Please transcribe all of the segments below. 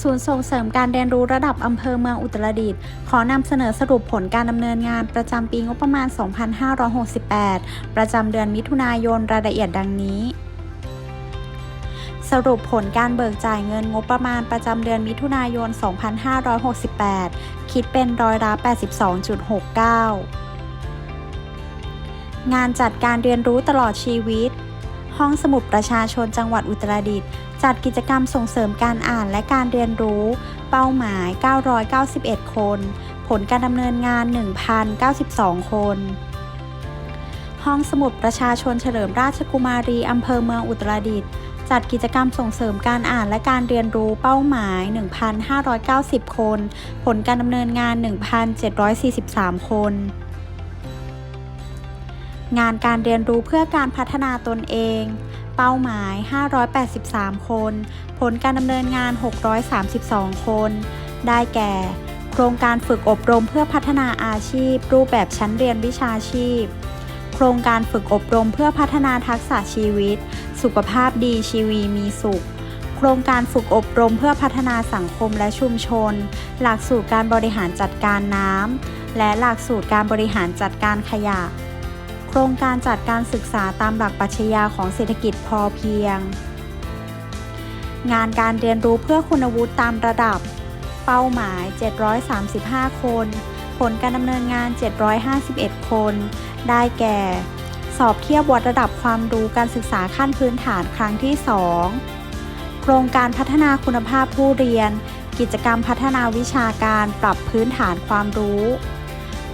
ศูนย์ส่งเสริมการเรียนรู้ระดับอำเภอเมืองอุตรดิตถ์ขอนำเสนอสรุปผลการดำเนินงานประจำปีงบประมาณ 2568 ประจำเดือนมิถุนายนรายละเอียดดังนี้ สรุปผลการเบิกจ่ายเงินงบประมาณประจำเดือนมิถุนายน 2568 คิดเป็นร้อยละ 82.69 งานจัดการเรียนรู้ตลอดชีวิต ห้องสมุดประชาชนจังหวัดอุตรดิตถ์จัดกิจกรรมส่งเสริมการอ่านและการเรียนรู้ เป้าหมาย 991 คน ผลการดำเนินงาน 1,092 คน ห้องสมุดประชาชนเฉลิมราชกุมารีอำเภอเมืองอุตรดิตถ์จัดกิจกรรมส่งเสริมการอ่านและการเรียนรู้เป้าหมาย 1,590 คน ผลการดำเนินงาน 1,743 คน งานการเรียนรู้เพื่อการพัฒนาตนเอง เป้าหมาย 583 คน ผลการดำเนินงาน 632 คน ได้แก่ โครงการฝึกอบรมเพื่อพัฒนาอาชีพ รูปแบบชั้นเรียนวิชาชีพ โครงการฝึกอบรมเพื่อพัฒนาทักษะชีวิต สุขภาพดีชีวีมีสุขโครงการฝึกอบรมเพื่อพัฒนาสังคมและชุมชน หลักสูตรการบริหารจัดการน้ำ และหลักสูตรการบริหารจัดการขยะ โครงการจัดการศึกษาตามหลักปรัชญาของเศรษฐกิจพอเพียง งานการเรียนรู้เพื่อคุณวุฒิตามระดับ เป้าหมาย 735 คน ผลการดำเนินงาน 751 คน ได้แก่ สอบเทียบวัดระดับความรู้การศึกษาขั้นพื้นฐานครั้งที่ 2 โครงการพัฒนาคุณภาพผู้เรียน กิจกรรมพัฒนาวิชาการปรับพื้นฐานความรู้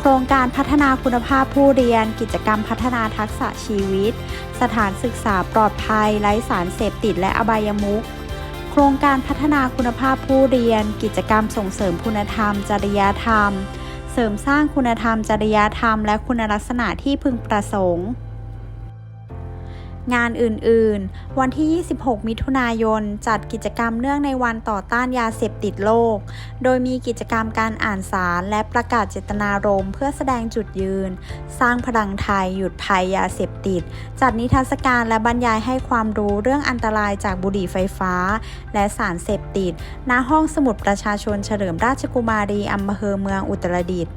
รงการพัฒนาคุณภาพผู้เรียน กิจกรรมพัฒนาทักษะชีวิต สถานศึกษาปลอดภัย ไร้สารเสพติดและอบายมุขโครงการพัฒนาคุณภาพผู้เรียน กิจกรรมส่งเสริมคุณธรรม จริยธรรม เสริมสร้างคุณธรรม จริยธรรม และคุณลักษณะที่พึงประสงค์ งานอื่นๆ วันที่ 26 มิถุนายน จัดกิจกรรมเนื่องในวันต่อต้านยาเสพติดโลก โดยมีกิจกรรมการอ่านสารและประกาศเจตนารมณ์เพื่อแสดงจุดยืน สร้างพลังไทยหยุดภัยยาเสพติด จัดนิทรรศการและบรรยายให้ความรู้เรื่องอันตรายจากบุหรี่ไฟฟ้า และสารเสพติด ณ ห้องสมุดประชาชนเฉลิมราชกุมารีอำเภอเมืองอุตรดิตถ์